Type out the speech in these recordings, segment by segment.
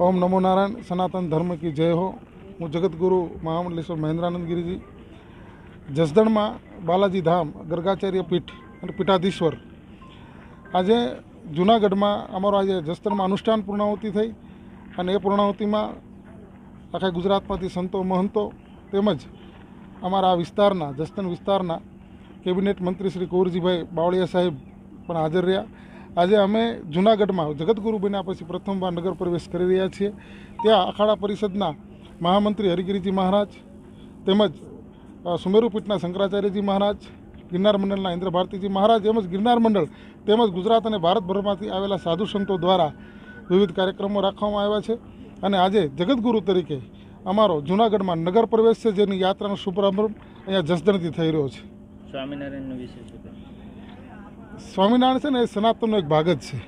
ઓમ નમો નારાયણ, સનાતન ધર્મ કી જય હો. હું જગતગુરુ મહામંડલેશ્વર મહેન્દ્રાનંદ ગિરિજી. જસદણમાં બાલાજી ધામ, ગર્ગાચાર્ય પીઠ અને પીઠાધીશ્વર. આજે જૂનાગઢમાં અમારો આજે જસદણમાં અનુષ્ઠાન પૂર્ણાહુતિ થઈ અને એ પૂર્ણાહુતિમાં આખા ગુજરાતમાંથી સંતો, મહંતો તેમજ અમારા આ વિસ્તારના, જસદણ વિસ્તારના કેબિનેટ મંત્રી શ્રી કુંવરજીભાઈ બાવળિયા સાહેબ પણ હાજર રહ્યા. આજે અમે જૂનાગઢમાં જગતગુરુ બન્યા પછી પ્રથમવાર નગર પ્રવેશ કરી રહ્યા છીએ. ત્યાં અખાડા પરિષદના મહામંત્રી હરિગીરીજી મહારાજ તેમજ સુમેરુપીઠના શંકરાચાર્યજી મહારાજ, ગિરનાર મંડળના ઇન્દ્ર ભારતીજી મહારાજ તેમજ ગિરનાર મંડળ તેમજ ગુજરાત અને ભારતભરમાંથી આવેલા સાધુ સંતો દ્વારા વિવિધ કાર્યક્રમો રાખવામાં આવ્યા છે. અને આજે જગતગુરુ તરીકે અમારો જૂનાગઢમાં નગર પ્રવેશ છે જેની યાત્રાનો શુભારંભ અહીંયા જસદણથી થઈ રહ્યો છે. સ્વામિનારાયણનો કહે સ્વામિનારાયણ છે ને એ સનાતનનો એક ભાગ જ છે.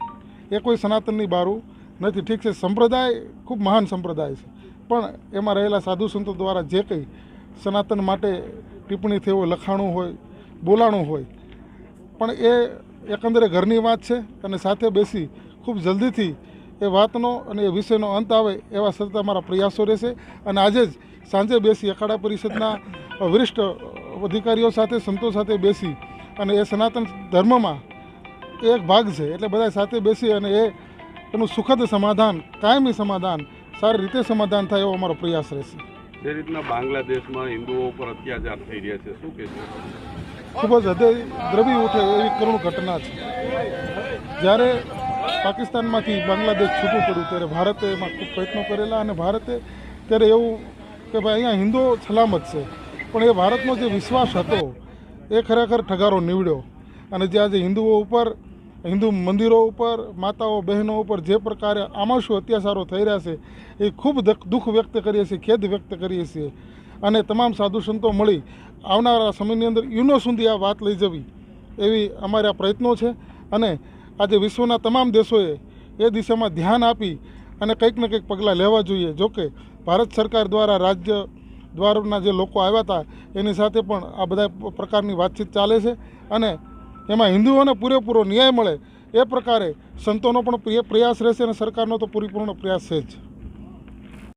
એ કોઈ સનાતનની બારું નથી. ઠીક છે, સંપ્રદાય ખૂબ મહાન સંપ્રદાય છે. પણ એમાં રહેલા સાધુ સંતો દ્વારા જે કંઈ સનાતન માટે ટિપ્પણી થઈ હોય, લખાણું હોય, બોલાણું હોય, પણ એ એકંદરે ઘરની વાત છે અને સાથે બેસી ખૂબ જલ્દીથી એ વાતનો અને એ વિષયનો અંત આવે એવા સતત અમારા પ્રયાસો રહેશે. અને આજે જ સાંજે બેસી અખાડા પરિષદના વરિષ્ઠ અધિકારીઓ સાથે, સંતો સાથે બેસી અને એ સનાતન ધર્મમાં એક ભાગ છે. એટલે બધા સાથે બેસી અને એ એનું સુખદ સમાધાન કાયમી સમાધાન સારી રીતે સમાધાન થાય એવો અમારો પ્રયાસ રહેશે. જે રીતના બાંગ્લાદેશમાં હિન્દુઓ ઉપર અત્યાચાર થઈ રહ્યા છે શું કહેશો? ખૂબ જ હૃદય દ્રવી ઉઠે એવી કરુણ ઘટના છે. જ્યારે પાકિસ્તાનમાંથી બાંગ્લાદેશ છૂટું પડ્યું ત્યારે ભારતે એમાં ખૂબ પ્રયત્નો કરેલા અને ભારતે ત્યારે એવું કે ભાઈ અહીંયા હિન્દુઓ સલામત છે. પણ એ ભારતનો જે વિશ્વાસ હતો એ ખરેખર ઠગારો નીવડ્યો. અને જે આજે હિન્દુઓ ઉપર હિન્દુ મંદિરો ઉપર, માતાઓ, બહેનો ઉપર જે પ્રકારે આમાશું અત્યાચારો થઈ રહ્યા છે, એ ખૂબ દુઃખ વ્યક્ત કરીએ છીએ, ખેદ વ્યક્ત કરીએ છીએ. અને તમામ સાધુ સંતો મળી આવનારા સમયની અંદર યુનો સુધી આ વાત લઈ જવી, એવી અમારા પ્રયત્નો છે. અને આજે વિશ્વના તમામ દેશોએ એ દિશામાં ધ્યાન આપી અને કંઈક ને કંઈક પગલાં લેવા જોઈએ. જોકે ભારત સરકાર દ્વારા રાજ્ય દ્વારના જે લોકો આવ્યા હતા, એની સાથે પણ આ બધા પ્રકારની વાતચીત ચાલે છે. અને એમાં હિન્દુઓને પૂરેપૂરો ન્યાય મળે એ પ્રકારે સંતોનો પણ પ્રિય પ્રયાસ રહેશે અને સરકારનો તો પૂરીપૂર્ણ પ્રયાસ છે જ.